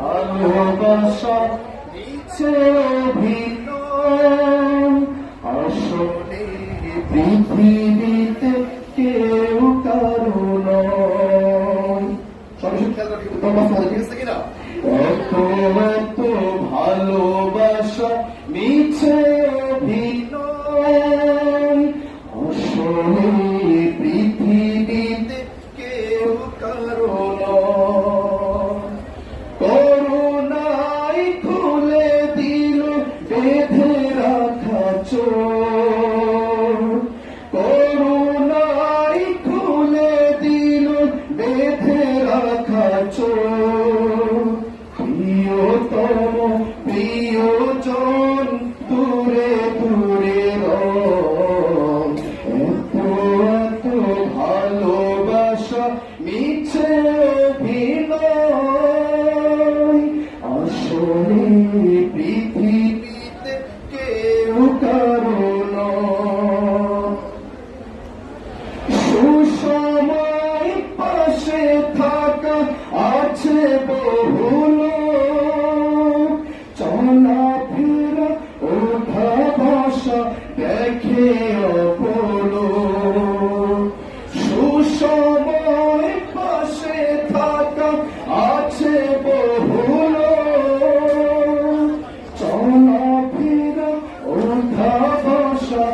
ভালোবাসা নিচে অভিনয় আসলে পৃথিবীতে কেউ কারও নয় সরাসরি খেয়াল রাখি উত্তর বাস্তব ঠিক আছে কিনা এত এত ভালোবাসা মিছে অভিনয় আসলে পৃথিবীতে কেউ কারও বেঁধে রাখা চোর। করুণাই খুলে দিল, বেঁধে রাখা চোর। প্রিয়তম, প্রিয়জন, দূরে দূরে এত এত ভালোবাসা মিছে অভিনয়। দেখে অপলো সুসময় পাশে থাকা আছে বহুল। চলা ফেরা অন্ধা ভাষা